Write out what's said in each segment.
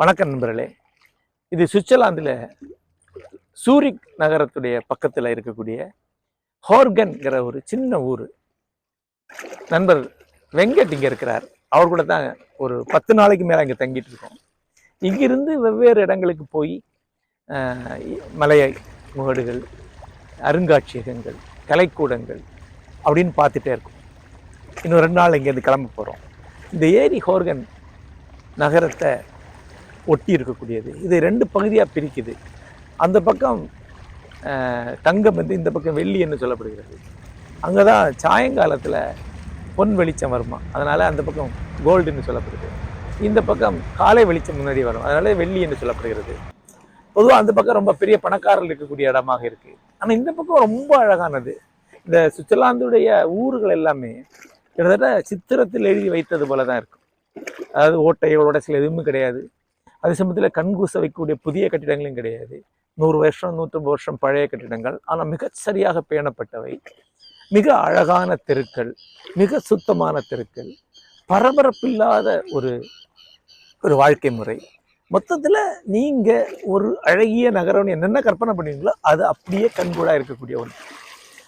வணக்கம் நண்பர்களே. இது சுவிட்சர்லாந்தில் சூரிக் நகரத்துடைய பக்கத்தில் இருக்கக்கூடிய ஹோர்கன்கிற ஒரு சின்ன ஊர். நண்பர் வெங்கட் இங்கே இருக்கிறார். அவர் கூட தான் ஒரு பத்து நாளைக்கு மேலே இங்கே தங்கிட்டு இருக்கோம். இங்கிருந்து வெவ்வேறு இடங்களுக்கு போய் மலையை முகடுகள் அருங்காட்சியகங்கள் கலைக்கூடங்கள் அப்படின்னு பார்த்துட்டே இருக்கும். இன்னும் ரெண்டு நாள் இங்கேருந்து கிளம்ப போகிறோம் இந்த ஏரி ஹோர்கன் நகரத்தை ஒட்டி இருக்கக்கூடியது. இது ரெண்டு பகுதியாக பிரிக்குது. அந்த பக்கம் தங்கம் வந்து இந்த பக்கம் வெள்ளி என்று சொல்லப்படுகிறது. அங்கே தான் சாயங்காலத்தில் பொன் வெளிச்சம் வருமா? அதனால் அந்த பக்கம் கோல்டுன்னு சொல்லப்படுது. இந்த பக்கம் காலை வெளிச்சம் முன்னாடி வரும். அதனால் வெள்ளி என்று சொல்லப்படுகிறது. பொதுவாக அந்த பக்கம் ரொம்ப பெரிய பணக்காரர்கள் இருக்கக்கூடிய இடமாக இருக்குது ஆனால் இந்த பக்கம் ரொம்ப அழகானது. இந்த சுவிட்சர்லாந்துடைய ஊர்கள் எல்லாமே கிட்டத்தட்ட சித்திரத்தில் எழுதி வைத்தது போல தான் இருக்கும். அதாவது ஓட்டைகளோட சில எதுவுமே கிடையாது. அதே சமயத்தில் கண்கூச வைக்கக்கூடிய புதிய கட்டிடங்களும் கிடையாது. நூறு வருஷம் நூற்றம்பது வருஷம் பழைய கட்டிடங்கள். ஆனால் மிகச் சரியாக பேணப்பட்டவை. மிக அழகான தெருக்கள் மிக சுத்தமான தெருக்கள் பரபரப்பில்லாத ஒரு ஒரு வாழ்க்கை முறை. மொத்தத்தில் நீங்கள் ஒரு அழகிய நகரம்னு என்னென்ன கற்பனை பண்ணுவீங்களோ அது அப்படியே கண்கூடாக இருக்கக்கூடிய ஒன்று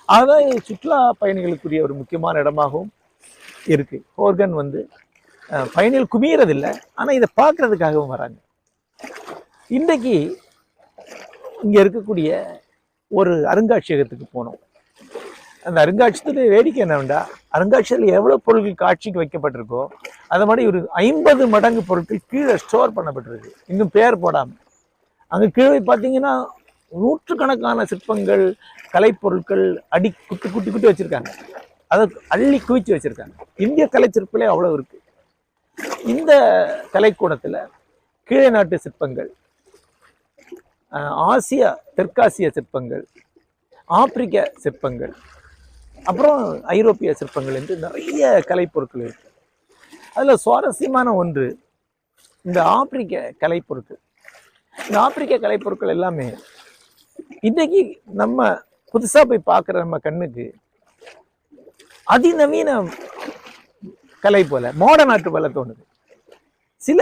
அதான் சுற்றுலா பயணிகளுக்குரிய ஒரு முக்கியமான இடமாகவும் இருக்குது ஹோர்கன் வந்து பயணிகள் குமியறதில்லை ஆனால் இதை பார்க்குறதுக்காகவும் வராங்க. இன்றைக்கு இங்கே இருக்கக்கூடிய ஒரு அருங்காட்சியகத்துக்கு போனோம். அந்த அருங்காட்சியகத்தில் வேடிக்கை என்னவெண்டா? அருங்காட்சியகத்தில் எவ்வளோ பொருட்கள் காட்சிக்கு வைக்கப்பட்டிருக்கோ அது மாதிரி ஒரு ஐம்பது மடங்கு பொருட்கள் கீழே ஸ்டோர் பண்ணப்பட்டிருக்கு. இன்னும் பேர் போடாமல் அங்கே கீழே பார்த்தீங்கன்னா நூற்றுக்கணக்கான சிற்பங்கள் கலைப்பொருட்கள் அடி குட்டி குட்டி குட்டி வச்சுருக்காங்க. அதை அள்ளி குவிச்சு வச்சுருக்காங்க. இந்திய கலை சிற்பிலே அவ்வளோ இருக்குது இந்த கலைக்கூடத்தில் கீழே நாட்டு சிற்பங்கள் ஆசியா தெற்காசிய சிற்பங்கள் ஆப்பிரிக்க சிற்பங்கள் அப்புறம் ஐரோப்பிய சிற்பங்கள் என்று நிறைய கலைப்பொருட்கள் இருக்கு. அதில் சுவாரஸ்யமான ஒன்று இந்த ஆப்பிரிக்க கலைப்பொருட்கள். இந்த ஆப்பிரிக்க கலைப்பொருட்கள் எல்லாமே இன்றைக்கி நம்ம புதுசாக போய் பார்க்குற நம்ம கண்ணுக்கு அதிநவீன கலை போல மாடர்ன் ஆர்ட் போல தோணுது. சில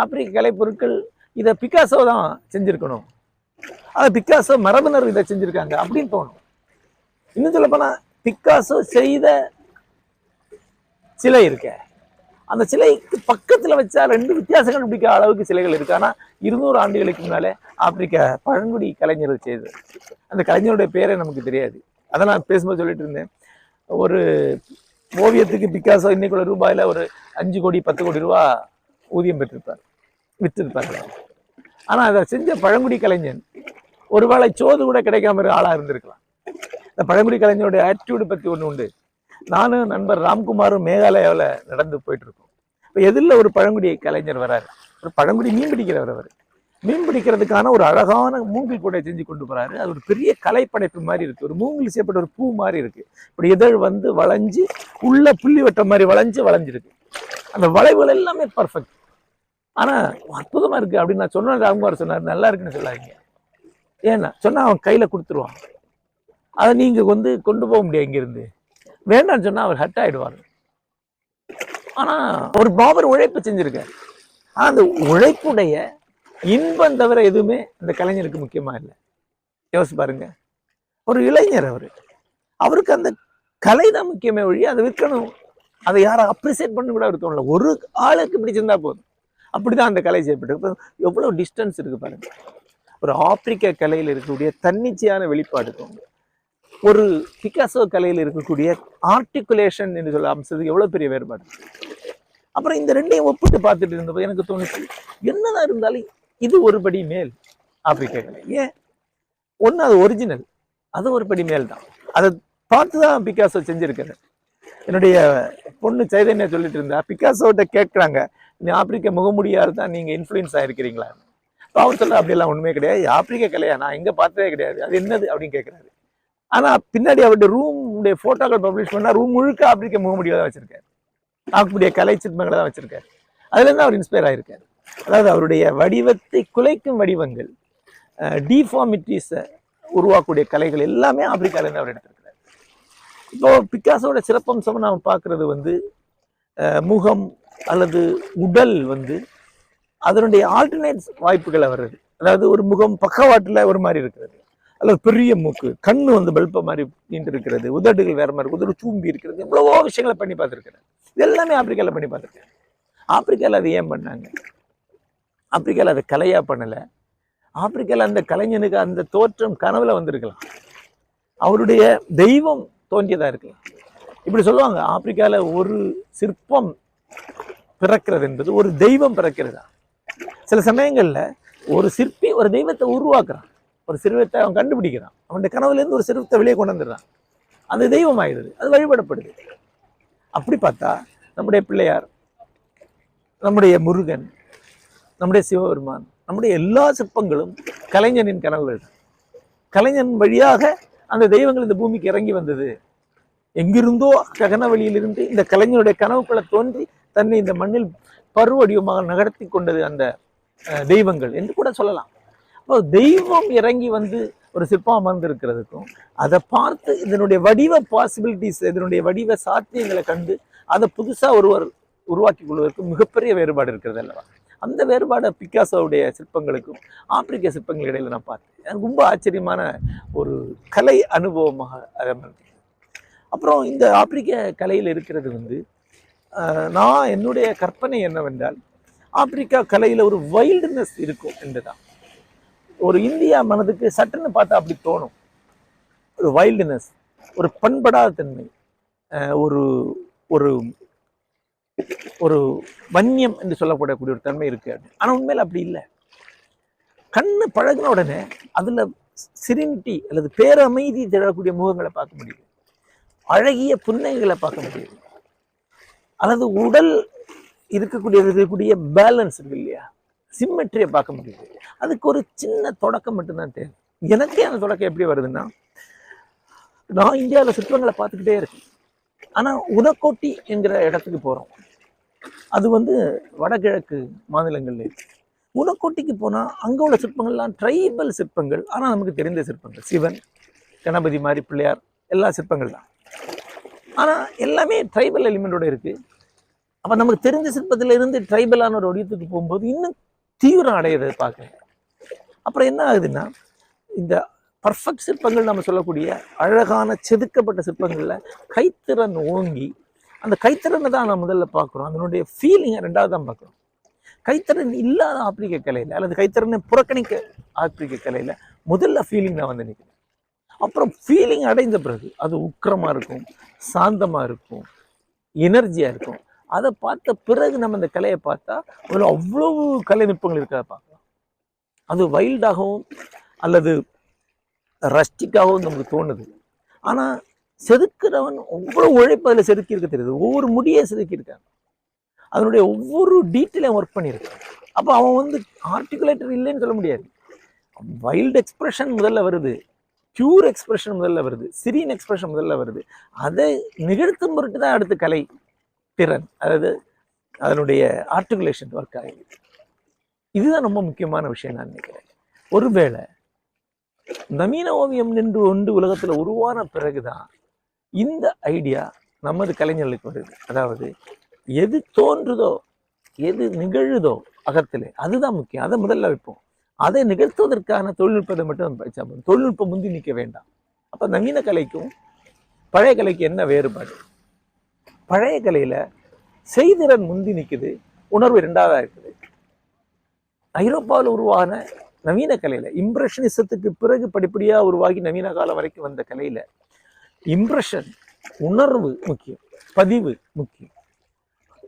ஆப்பிரிக்க கலைப்பொருட்கள் இதை பிக்காசோ தான் செஞ்சுருக்கணும். அதை பிக்காசோ மரபுணர் இதை செஞ்சுருக்காங்க அப்படின்னு தோணும். இன்னும் சொல்லப்போனால் பிக்காசோ செய்த சிலை இருக்க. அந்த சிலைக்கு பக்கத்தில் வச்சா ரெண்டு வித்தியாசங்கள் பிடிக்க அளவுக்கு சிலைகள் இருக்கு. ஆனால் இருநூறு ஆண்டுகளுக்கு முன்னாலே ஆப்பிரிக்க பழங்குடி கலைஞர்கள் செய்தது. அந்த கலைஞருடைய பேரே நமக்கு தெரியாது. அதை நான் பேசும்போது சொல்லிட்டு இருந்தேன். ஒரு ஓவியத்துக்கு பிக்காசோ இன்னைக்குள்ள ரூபாயில ஒரு அஞ்சு கோடி பத்து கோடி ரூபா ஊதியம் பெற்றிருப்பார். விற்றிருப்பார் ஆனால் அதை செஞ்ச பழங்குடி கலைஞன் ஒருவேளை சோது கூட கிடைக்காம ஒரு ஆளாக இருந்திருக்கலாம். இந்த பழங்குடி கலைஞருடைய ஆட்டிடியூடு பற்றி ஒன்று உண்டு. நானும் நண்பர் ராம்குமாரும் மேகாலயாவில் நடந்து போயிட்டுருக்கோம். இப்போ எதிரில் ஒரு பழங்குடி கலைஞர் வராரு. ஒரு பழங்குடி மீன் பிடிக்கிறவர் அவர். மீன் பிடிக்கிறதுக்கான ஒரு அழகான மூங்கில் கூடையை செஞ்சு கொண்டு போகிறாரு அது ஒரு பெரிய கலைப்படைப்பு மாதிரி இருக்குது ஒரு மூங்கில் செய்யப்பட்ட ஒரு பூ மாதிரி இருக்கு. இப்படி இதழ் வந்து வளைஞ்சு உள்ள புள்ளி வட்டம் மாதிரி வளைஞ்சு வளைஞ்சிருக்கு. அந்த வளைவுகள் எல்லாமே பர்ஃபெக்ட் ஆனால் அற்புதமாக இருக்குது அப்படின்னு நான் சொன்னேன். ராம்குமார் சொன்னார் நல்லா இருக்குன்னு சொல்லாதீங்க. ஏன்னா சொன்னா அவன் கையில் கொடுத்துருவான். அதை நீங்கள் வந்து கொண்டு போக முடியாது இங்கேருந்து. வேண்டாம்னு சொன்னால் அவர் ஹட் ஆகிடுவார் ஆனால் ஒரு பாபர் உழைப்பு செஞ்சுருக்கார். ஆனால் அந்த உழைப்புடைய இன்பம் தவிர எதுவுமே அந்த கலைஞருக்கு முக்கியமாக இல்லை. யோசிச்சு பாருங்க. ஒரு இளைஞர் அவர். அவருக்கு அந்த கலை தான் முக்கியமே ஒழி அதை விற்கணும். அதை யாரும் அப்ரிசியேட் பண்ண கூட அவர் தோணல. ஒரு ஆளுக்கு பிடிச்சிருந்தா போதும். அப்படி தான் அந்த கலை செய்யப்பட்டிருக்கு எவ்வளோ டிஸ்டன்ஸ் இருக்குது பாருங்கள் ஒரு ஆப்பிரிக்க கலையில் இருக்கக்கூடிய தன்னிச்சையான வெளிப்பாடு தோணும் ஒரு பிகாசோ கலையில் இருக்கக்கூடிய ஆர்டிகுலேஷன் என்று சொல்ல அம்சத்துக்கு எவ்வளவு பெரிய வேறுபாடு? அப்புறம் இந்த ரெண்டையும் ஒப்பிட்டு பார்த்துட்டு இருந்தப்போ எனக்கு தோணுச்சு என்னதான் இருந்தாலும் இது ஒரு படி மேல் ஆப்பிரிக்க கலை ஏன்? ஒன்று அது ஒரிஜினல் அது ஒரு படி மேல் தான் அதை பார்த்து தான் பிகாசோ செஞ்சிருக்காரு என்னுடைய பொண்ணு சைதன்யா சொல்லிட்டு இருந்தா பிகாசோட்ட கேட்குறாங்க நீ ஆப்பிரிக்க முகமுடியார் தான் நீங்க இன்ஃப்ளூயன்ஸ் ஆகிருக்கிறீங்களா அவர் சொல்ல அப்படியெல்லாம் ஒன்றுமே கிடையாது. ஆப்பிரிக்க கலையா? நான் எங்கே பார்த்ததே கிடையாது. அது என்னது? அப்படின்னு கேட்குறாரு. ஆனால் பின்னாடி அவருடைய ரூமுடைய ஃபோட்டோக்கள் பப்ளிஷ் பண்ணால் ரூம் முழுக்க ஆப்பிரிக்க முகமுடியாக தான் வச்சிருக்காரு. ஆக்கக்கூடிய கலை சிற்பங்களை தான் வச்சுருக்காரு. அதுலேருந்து அவர் இன்ஸ்பயர் ஆயிருக்காரு. அதாவது அவருடைய வடிவத்தை குலைக்கும் வடிவங்கள் டிஃபார்மிட்டிஸை உருவாக்கக்கூடிய கலைகள் எல்லாமே ஆப்பிரிக்காவிலேருந்து அவர் எடுத்திருக்கிறார். இப்போ பிக்காசோட சிறப்பம்சம் நாம் பார்க்குறது வந்து முகம் அல்லது உடல் வந்து அதனுடைய ஆல்டர்னேட் வாய்ப்புகளை வர்றது அதாவது ஒரு முகம் பக்கவாட்டில் ஒரு மாதிரி இருக்கிறது. அல்லது பெரிய மூக்கு கண்ணு வந்து பல்ப மாதிரி நீண்டு இருக்கிறது உதடுகள் வேற மாதிரி உதடு தூம்பி இருக்கிறது எவ்வளவோ விஷயங்களை பண்ணி பார்த்துருக்கிறேன் இது எல்லாமே ஆப்பிரிக்காவில் பண்ணி பார்த்துருக்கேன் ஆப்பிரிக்காவில் அது ஏன் பண்ணாங்க? ஆப்பிரிக்காவில் அதை கலையா பண்ணலை. ஆப்பிரிக்காவில் அந்த கலைஞனுக்கு அந்த தோற்றம் கனவுல வந்திருக்கலாம். அவருடைய தெய்வம் தோன்றியதா இருக்கலாம். இப்படி சொல்லுவாங்க ஆப்பிரிக்காவில் ஒரு சிற்பம் பிறக்கிறது என்பது ஒரு தெய்வம் பிறக்கிறதா? சில சமயங்கள்ல ஒரு சிற்பி ஒரு தெய்வத்தை உருவாக்குறான். ஒரு சிறுவத்தை அவன் கண்டுபிடிக்கிறான். அவனுடைய கனவுல இருந்து ஒரு சிறுவத்தை வெளியே கொண்டு வந்துடுறான். அது தெய்வம் ஆயிடுது அது வழிபடப்படுது. அப்படி பார்த்தா நம்முடைய பிள்ளையார் நம்முடைய முருகன் நம்முடைய சிவபெருமான் நம்முடைய எல்லா சிற்பங்களும் கலைஞனின் கனவுகள் தான். கலைஞன் வழியாக அந்த தெய்வங்கள் இந்த பூமிக்கு இறங்கி வந்தது. எங்கிருந்தோ ககன வழியிலிருந்து இந்த கலைஞனுடைய கனவுக்குள்ள தோன்றி தன்னை இந்த மண்ணில் பருவடிவமாக நகர்த்தி கொண்டது அந்த அஹ், தெய்வங்கள் என்று கூட சொல்லலாம். இப்போ தெய்வம் இறங்கி வந்து ஒரு சிற்பம் அமர்ந்திருக்கிறதுக்கும் அதை பார்த்து இதனுடைய வடிவ பாசிபிலிட்டிஸ் இதனுடைய வடிவ சாத்தியங்களை கண்டு அதை புதுசாக ஒருவர் உருவாக்கி கொள்வதற்கு மிகப்பெரிய வேறுபாடு இருக்கிறது அல்லவா? அந்த வேறுபாடை பிக்காசோவுடைய சிற்பங்களுக்கும் ஆப்பிரிக்க சிற்பங்கள் இடையில நான் பார்த்தேன். எனக்கு ரொம்ப ஆச்சரியமான ஒரு கலை அனுபவமாக அதை அப்புறம் இந்த ஆப்பிரிக்க கலையில் இருக்கிறது வந்து நான் என்னுடைய கற்பனை என்னவென்றால் ஆப்பிரிக்கா கலையில் ஒரு வைல்டுனஸ் இருக்கும் என்று தான் ஒரு இந்தியா மனதுக்கு சட்டுன்னு பார்த்தா அப்படி தோணும். ஒரு வைல்டுனஸ் ஒரு பண்படாத தன்மை ஆஹ், ஒரு ஒரு ஒரு வன்னியம் என்று சொல்லப்படக்கூடிய ஒரு தன்மை இருக்கு ஆனா உண்மையில அப்படி இல்லை. கண்ணு பழகின உடனே அதுல சிரினிட்டி அல்லது பேரமைதி தரக்கூடிய முகங்களை பார்க்க முடியுது அழகிய புன்னகைகளை பார்க்க முடியுது அல்லது உடல் இருக்கக்கூடிய இருக்கக்கூடிய பேலன்ஸ் இருக்கு இல்லையா? சிம்மெட்ரியை பார்க்க முடியுது. அதுக்கு ஒரு சின்ன தொடக்கம் மட்டும்தான் தேவை. எனக்கே அந்த தொடக்கம் எப்படி வருதுன்னா நான் இந்தியாவில் சிற்பங்களை பார்த்துக்கிட்டே இருக்கேன். ஆனால் உதக்கோட்டி என்கிற இடத்துக்கு போகிறோம் அது வந்து வடகிழக்கு மாநிலங்கள்ல இருக்கு. உனக்கோட்டிக்கு போனால் அங்கே உள்ள சிற்பங்கள்லாம் ட்ரைபல் சிற்பங்கள். ஆனால் நமக்கு தெரிந்த சிற்பங்கள். சிவன் கணபதி மாதிரி பிள்ளையார் எல்லா சிற்பங்கள் தான் ஆனால் எல்லாமே ட்ரைபல் எலிமெண்டோட இருக்கு. அப்போ நமக்கு தெரிஞ்ச சிற்பத்துல இருந்து ட்ரைபலான ஒரு வடிவத்துக்கு போகும்போது இன்னும் தீவிரம் அடையிறதை பார்க்குறேன். அப்புறம் என்ன ஆகுதுன்னா இந்த பர்ஃபெக்ட் சிற்பங்கள் நம்ம சொல்லக்கூடிய அழகான செதுக்கப்பட்ட சிற்பங்களில் கைத்திறன் ஓங்கி அந்த கைத்திறனை தான் நான் முதல்ல பார்க்குறோம். அதனுடைய ஃபீலிங்கை ரெண்டாவது தான் பார்க்குறோம். கைத்திறன் இல்லாத ஆப்பிரிக்க கலையில் அல்லது கைத்திறனை புறக்கணிக்க ஆப்பிரிக்க கலையில் முதல்ல ஃபீலிங் தான் வந்து நிற்கிறேன். அப்புறம் ஃபீலிங் அடைந்த பிறகு அது உக்கிரமாக இருக்கும் சாந்தமாக இருக்கும் எனர்ஜியாக இருக்கும். அதை பார்த்த பிறகு நம்ம இந்த கலையை பார்த்தா அதில் அவ்வளவு கலை நுட்பங்கள் இருக்கிறத பார்க்கலாம் அது வைல்டாகவும் அல்லது ரஸ்டிக்காகவும் நமக்கு தோணுது. ஆனால் செதுக்கிறவன் அவ்வளோ உழைப்பு அதில் செதுக்கி இருக்க தெரியுது. ஒவ்வொரு முடியை செதுக்கியிருக்காங்க. அதனுடைய ஒவ்வொரு டீட்டெயிலையும் ஒர்க் பண்ணியிருக்கான். அப்போ அவன் வந்து ஆர்டிகுலேட்டர் இல்லைன்னு சொல்ல முடியாது. வைல்டு எக்ஸ்ப்ரெஷன் முதல்ல வருது. க்யூர் எக்ஸ்பிரஷன் முதல்ல வருது. சிரியன் எக்ஸ்பிரஷன் முதல்ல வருது. அதை நிகழ்த்தும் பொருட்டு தான் அடுத்து கலை. திறன் அதாவது அதனுடைய ஆர்டிகுலேஷன் ஒர்க் ஆகுது இதுதான் ரொம்ப முக்கியமான விஷயம் நான் நினைக்கிறேன். ஒருவேளை நவீன ஓவியம் நின்று ஒன்று உலகத்தில் உருவான பிறகுதான் இந்த ஐடியா நமது கலைஞர்களுக்கு வருது. அதாவது எது தோன்றுதோ எது நிகழுதோ அகத்தில் அதுதான் முக்கியம். அதை முதல்ல வைப்போம். அதை நிகழ்த்துவதற்கான தொழில்நுட்பத்தை மட்டும் வச்சா தொழில்நுட்பம் முந்தி நிற்க வேண்டாம். அப்போ நவீன கலைக்கும் பழைய கலைக்கு என்ன வேறுபாடு? பழைய கலையில் செய்திறன் முந்தி நிற்குது உணர்வு ரெண்டாவதாக இருக்குது. ஐரோப்பாவில் உருவான நவீன கலையில் இம்ப்ரெஷனிசத்துக்கு பிறகு படிப்படியாக உருவாகி நவீன காலம் வரைக்கும் வந்த கலையில் இம்ப்ரெஷன் உணர்வு முக்கியம் பதிவு முக்கியம்.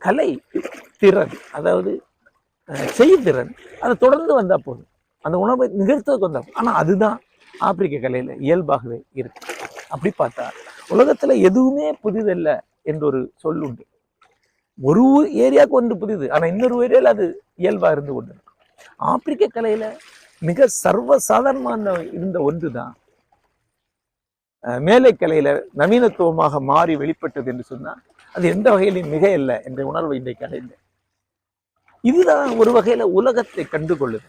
கலை திறன் அதாவது செய்திறன் அதை தொடர்ந்து வந்தால் போதும். அந்த உணர்வை நிகழ்த்துவதற்கு வந்தால் ஆனால் அதுதான் ஆப்பிரிக்க கலையில் இயல்பாகவே இருக்கு. அப்படி பார்த்தா உலகத்தில் எதுவுமே புதிதல்ல. என்ற ஒரு சொல் உண்டு. ஒரு ஏரியாவுக்கு ஒன்று புதிது ஆனா இன்னொரு ஏரியாவில் அது இயல்பா இருந்து கொண்டு இருக்கும் ஆப்பிரிக்க கலையில மிக சர்வ சாதாரணமான இருந்த ஒன்று தான் மேலை கலையில நவீனத்துவமாக மாறி வெளிப்பட்டது என்று சொன்னா அது எந்த வகையிலும் மிக இல்லை என்ற உணர்வை இன்றைக்கு அடைந்தேன். இதுதான் ஒரு வகையில உலகத்தை கண்டுகொள்ளுது.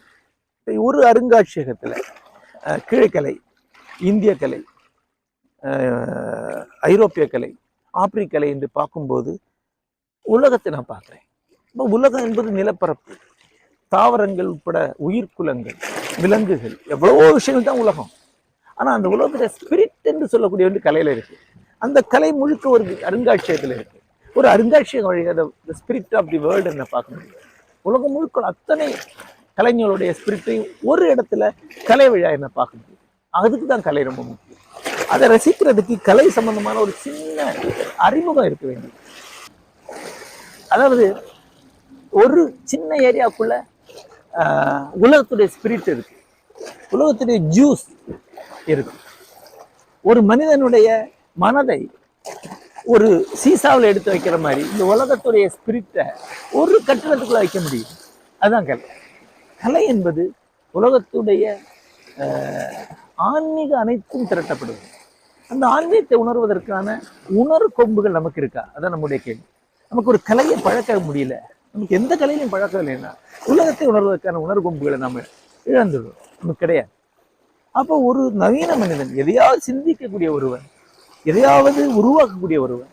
ஒரு அருங்காட்சியகத்துல அஹ், இந்திய கலை அஹ், ஐரோப்பிய கலை ஆப்பிரிக்கலை என்று பார்க்கும்போது உலகத்தை நான் பார்க்குறேன். இப்போ உலகம் என்பது நிலப்பரப்பு. தாவரங்கள் உட்பட உயிர்க்குலங்கள் விலங்குகள் எவ்வளவோ விஷயங்கள் தான் உலகம். ஆனால் அந்த உலகத்தில் ஸ்பிரிட் என்று சொல்லக்கூடிய வந்து கலையில் இருக்குது அந்த கலை முழுக்க ஒரு அருங்காட்சியகத்தில் இருக்குது ஒரு அருங்காட்சியகம் வழியாக ஸ்பிரிட் ஆஃப் தி வேர்ல்டு என்ன பார்க்க முடியும்? உலகம் முழுக்க அத்தனை கலைஞர்களுடைய ஸ்பிரிட்டையும் ஒரு இடத்துல கலை விழா என்ன பார்க்க முடியும்? அதுக்கு தான் கலை ரொம்ப முக்கியம். அதை ரசிக்கிறதுக்கு கலை சம்பந்தமான ஒரு சின்ன அறிமுகம் இருக்க வேண்டும். அதாவது ஒரு சின்ன ஏரியாக்குள்ள ஆஹ், உலகத்துடைய ஸ்பிரிட் இருக்கு. உலகத்துடைய ஜூஸ் இருக்கு. ஒரு மனிதனுடைய மனதை ஒரு சீசாவில் எடுத்து வைக்கிற மாதிரி இந்த உலகத்துடைய ஸ்பிரிட்டை ஒரு கட்டிடத்துக்குள்ள வைக்க முடியும். அதுதான் கலை. கலை என்பது உலகத்துடைய ஆஹ், ஆன்மீக அனைத்தும் திரட்டப்படுவது அந்த ஆன்மீகத்தை உணர்வதற்கான உணர் கொம்புகள் நமக்கு இருக்கா? அதான் நம்முடைய கேள்வி. நமக்கு ஒரு கலையை பழக்க முடியல. நமக்கு எந்த கலையிலையும் பழக்கம் இல்லைன்னா உலகத்தை உணர்வதற்கான உணர் கொம்புகளை நம்ம இழந்துடுவோம் நமக்கு கிடையாது. அப்போ ஒரு நவீன மனிதன் எதையாவது சிந்திக்கக்கூடிய ஒருவன் எதையாவது உருவாக்கக்கூடிய ஒருவன்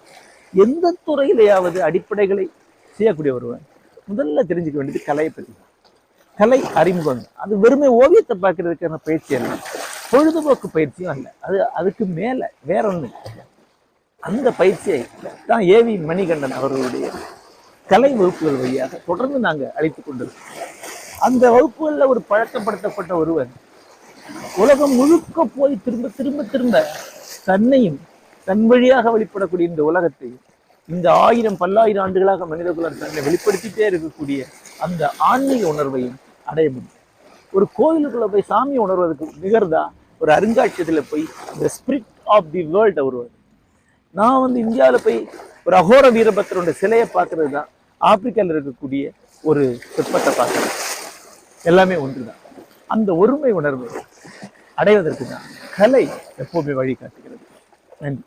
எந்த துறையிலேயாவது அடிப்படைகளை செய்யக்கூடிய ஒருவன் முதல்ல தெரிஞ்சுக்க வேண்டியது கலையை பற்றி கலை அறிமுகம். அது வெறுமை ஓவியத்தை பார்க்கறதுக்கான பயிற்சி அல்ல. பொழுதுபோக்கு பயிற்சியும் அல்ல. அது அதுக்கு மேல வேற ஒன்று அந்த பயிற்சியை தான் ஏவி மணிகண்டன் அவர்களுடைய கலை வகுப்புகள் வழியாக தொடர்ந்து நாங்க அளித்துக் கொண்டிருக்கோம் அந்த வகுப்புகளில் ஒரு பழக்கப்படுத்தப்பட்ட ஒருவர் உலகம் முழுக்க போய் திரும்ப திரும்ப திரும்ப தன்னையும் தன் வழியாக வெளிப்படக்கூடிய இந்த உலகத்தை இந்த ஆயிரம் பல்லாயிரம் ஆண்டுகளாக மனிதகுலம் தன்னை வெளிப்படுத்திட்டே இருக்கக்கூடிய அந்த ஆன்மீக உணர்வையும் அடைய முடியும். ஒரு கோயிலுக்குள்ள போய் சாமி உணர்வதற்கு நிகர்தான் ஒரு அருங்காட்சியத்தில் போய் the spirit of the world அவர் நான் வந்து இந்தியாவில் போய் ஒரு அகோர வீரபத்திரோட சிலையை பார்க்கறது தான் ஆப்பிரிக்காவில் இருக்கக்கூடிய ஒரு சிற்பத்தை பார்க்கறது எல்லாமே ஒன்று தான் அந்த ஒருமை உணர்வு அடைவதற்கு தான் கலை எப்போவுமே வழிகாட்டுகிறது. நன்றி.